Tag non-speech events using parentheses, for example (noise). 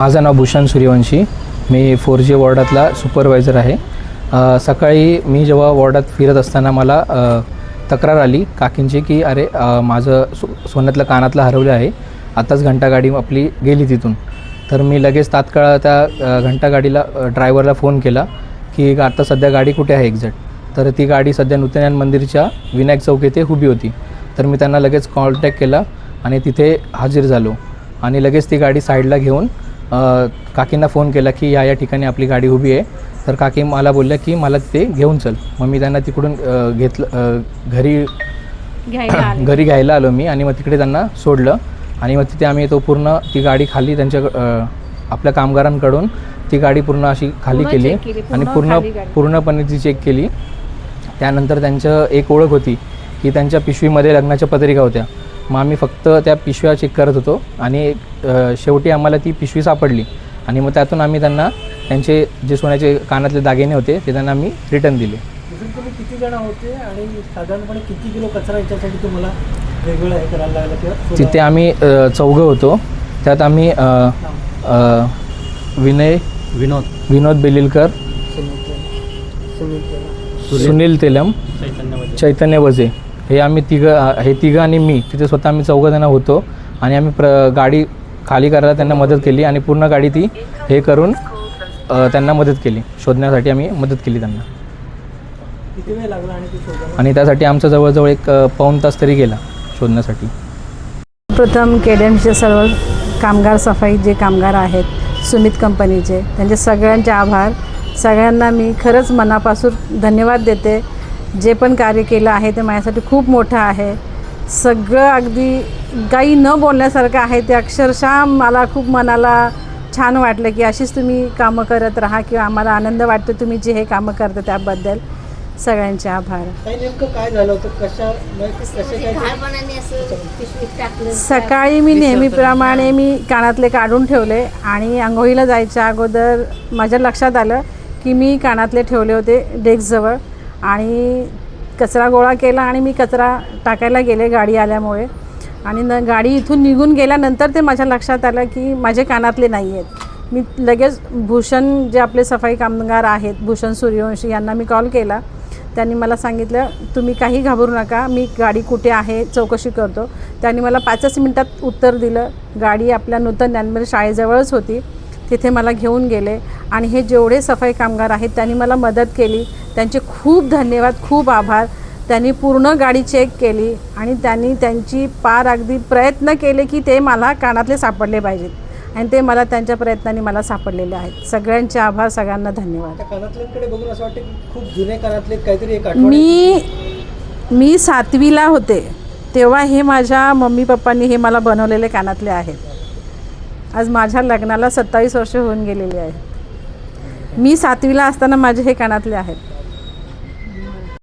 माझं नाव भूषण सूर्यवंशी. मी फोर जी वॉर्डातला सुपरवायझर आहे. सकाळी मी जेव्हा वॉर्डात फिरत असताना मला तक्रार आली काकींची की अरे माझं सो सोन्यातलं कानातलं हरवलं आहे. आताच घंटागाडी आपली गेली तिथून. तर मी लगेच तात्काळ त्या घंटागाडीला ड्रायव्हरला फोन केला की आता सध्या गाडी कुठे आहे एक्झॅक्ट? तर ती गाडी सध्या नृत्यज्ञान मंदिरच्या विनायक चौक येथे उभी होती. तर मी त्यांना लगेच कॉन्टॅक्ट केला आणि तिथे हजर झालो. आणि लगेच ती गाडी साईडला घेऊन काकींना फोन केला की या या ठिकाणी आपली गाडी उभी आहे. तर काकी मला बोलल्या की मला तिथे घेऊन चल. मग मी त्यांना तिकडून घेतलं घरी. (clears throat) घरी घ्यायला आलो मी आणि मग तिकडे त्यांना सोडलं. आणि मग तिथे आम्ही तो पूर्ण ती गाडी खाली त्यांच्या आपल्या कामगारांकडून ती गाडी पूर्ण अशी खाली केली आणि पूर्ण. पूर्णपणे ती चेक केली. त्यानंतर त्यांचं एक ओळख होती की त्यांच्या पिशवीमध्ये लग्नाच्या पत्रिका होत्या. मग आम्ही फक्त त्या पिशव्या चेक करत होतो आणि शेवटी आम्हाला ती पिशवी सापडली. आणि मग त्यातून आम्ही त्यांना त्यांचे जे सोन्याचे कानातले दागिने होते ते त्यांना आम्ही रिटर्न दिले. तुम्ही किती जण होते आणि साधारणपणे किती किलो कचरा याच्यासाठी तुम्हाला वेगवेगळं हे करायला लागलं किंवा तिथे आम्ही चौघं होतो. त्यात आम्ही विनय विनोद. विनोद बेलिलकर सुनील तेलम चैतन्य वजे. हे आम्ही तिघं हे तिघं आणि मी तिथे स्वतः आम्ही चौघं जण होतो आणि आम्ही प्र गाडी खाली करायला त्यांना मदत केली आणि पूर्ण गाडी ती हे करून त्यांना मदत केली. शोधण्यासाठी आम्ही मदत केली त्यांना. किती वेळ लागला आणि ते शोधायला? आणि त्यासाठी आमचा जवळजवळ एक पाऊण तास तरी गेला शोधण्यासाठी. प्रथम केडमचे सर्व कामगार सफाई जे कामगार आहेत सुमित कंपनीचे त्यांचे सगळ्यांचे आभार. सगळ्यांना मी खरंच मनापासून धन्यवाद देते. जे पण कार्य केलं आहे ते माझ्यासाठी खूप मोठं आहे. सगळं अगदी काही न बोलण्यासारखं आहे ते अक्षरशः मला खूप मनाला छान वाटलं की अशीच तुम्ही कामं करत राहा किंवा आम्हाला आनंद वाटतो तुम्ही जे हे कामं करता त्याबद्दल. सगळ्यांचे आभार. काही नेमकं काय झालं होतं? कशा म्हणजे कसे काय घाणपणाने असं पिशवीत टाकलं. सकाळी मी नेहमीप्रमाणे मी कानातले काढून ठेवले आणि आंघोळीला जायच्या अगोदर माझ्या लक्षात आलं की मी कानातले ठेवले होते डेस्कजवळ. आणि कचरा गोळा केला आणि मी कचरा टाकायला गेले गाडी आल्यामुळे. आणि न गाडी इथून निघून गेल्यानंतर ते माझ्या लक्षात आलं की माझे कानातले नाही आहेत. मी लगेच भूषण जे आपले सफाई कामगार आहेत भूषण सूर्यवंशी यांना मी कॉल केला. त्यांनी मला सांगितलं तुम्ही काही घाबरू नका मी गाडी कुठे आहे चौकशी करतो. त्यांनी मला पाचच मिनटात उत्तर दिलं. गाडी आपल्या नूतन ज्ञानमेर शाळेजवळच होती. तिथे मला घेऊन गेले. आणि हे जेवढे सफाई कामगार आहेत त्यांनी मला मदत केली. त्यांचे खूप धन्यवाद खूप आभार. त्यांनी पूर्ण गाडी चेक केली आणि त्यांनी त्यांची पार अगदी प्रयत्न केले की ते मला कानातले सापडले पाहिजेत. आणि ते मला त्यांच्या प्रयत्नांनी मला सापडलेले आहेत. सगळ्यांचे आभार सगळ्यांना धन्यवाद. मी मी सातवीला होते. तेव्हा हे माझ्या मम्मी पप्पांनी हे मला बनवलेले कानातले आहेत. आज माझ्या लग्नाला सत्तावीस वर्ष होऊन गेलेली आहेत मी सातवीला असताना माझे हे कानातले आहेत.